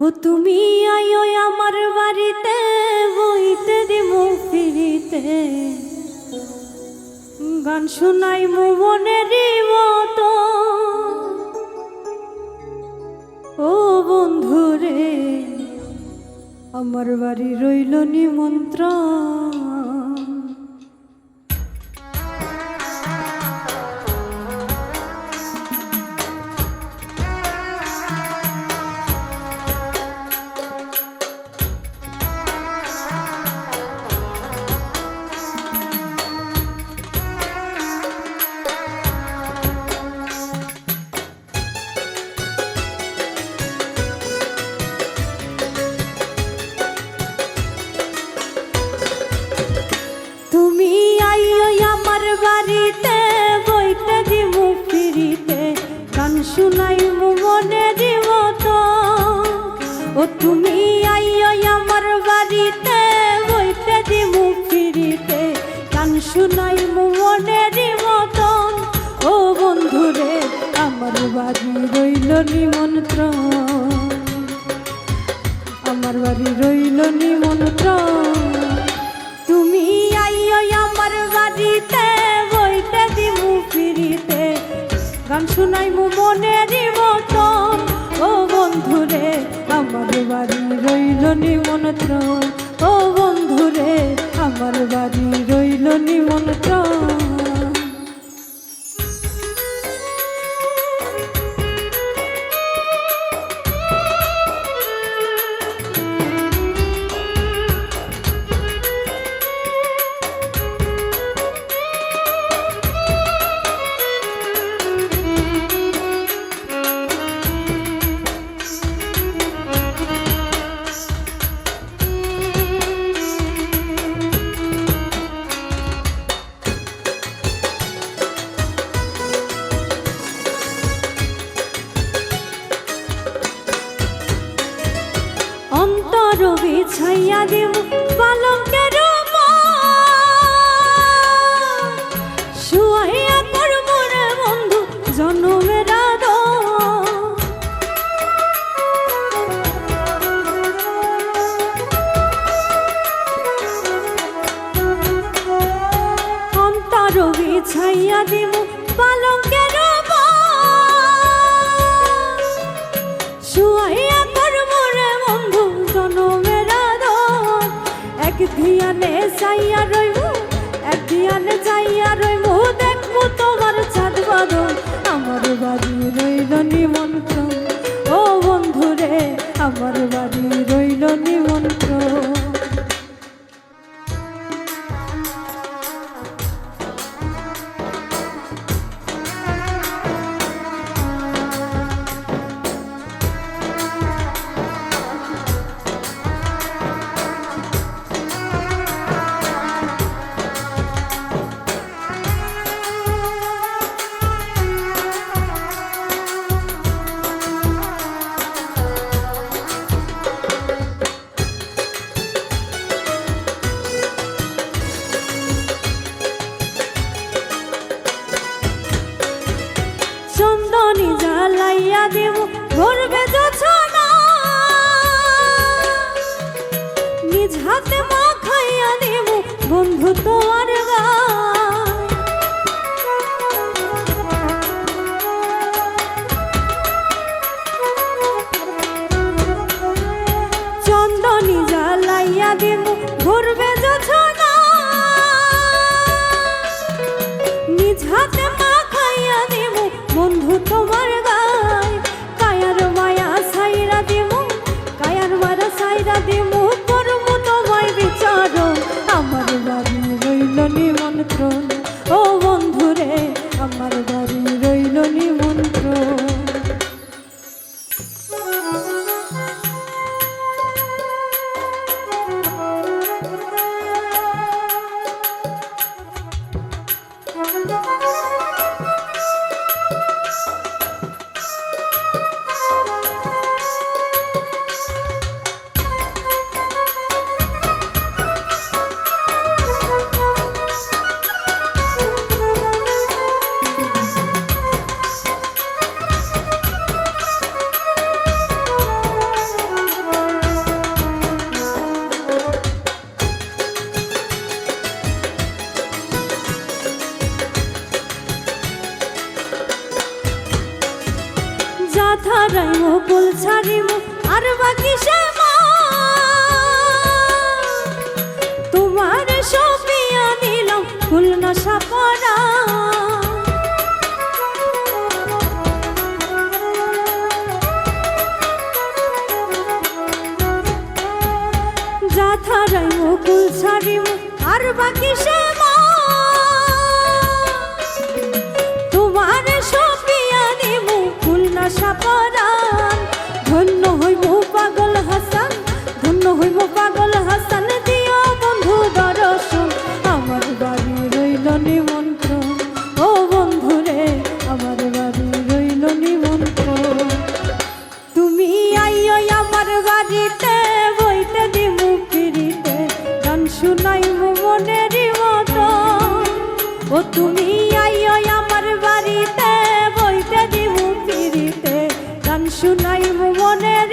ও তুমি আয়ো আমার বাড়িতে, বইতে দিব ফিরিতে। গান শোনাই মনের মতো। ও বন্ধুরে, আমার বাড়ি রইল নিমন্ত্রণ। বাড়িতে বইতে দিব ফিরিতে। গান শুনাই মনে দিব তো ও তুমি আইও আমার বাড়িতে বইতে দিব ফিরিতে। গান শুনাই মনে দিব ও বন্ধুরে, আমার বাড়ি রইল নিমন্ত্রণ। আমার বাড়ি রইল নিমন্ত্রণ। তুমি আইও আমার বাড়িতে গান শুনাই মু মনে মতন। ও বন্ধুরে, আমার বাড়ি রইল নিমন্ত্রণ। ও বন্ধুরে, আমার বাড়ি রইল নিমন্ত্রণ। অন্তর বিছাইয়া দেব পালঙ্কের হাতে মাখাইয়া দেব বন্ধু তোমার গায়। কায়ার মায়া সাইরা দেব কায়ার মারা সাইরা দেব করব তোমায় বিচার আমার বাড়ি রইল নিমন্ত্রণ। ও বন্ধুরে, আমার বাড়ি রইল নিমন্ত্রণ। থারাই মোকুল ছাড়িব আর বাকি শ্যামা। তোমার সপিয়া নিলাম ফুল নশা পরা যা থারাই মোকুল ছাড়িব আর বাকি শ্যামা। তুমি আইও আমার বাড়িতে বইতে দিব পিড়িতে গান শুনাই মনের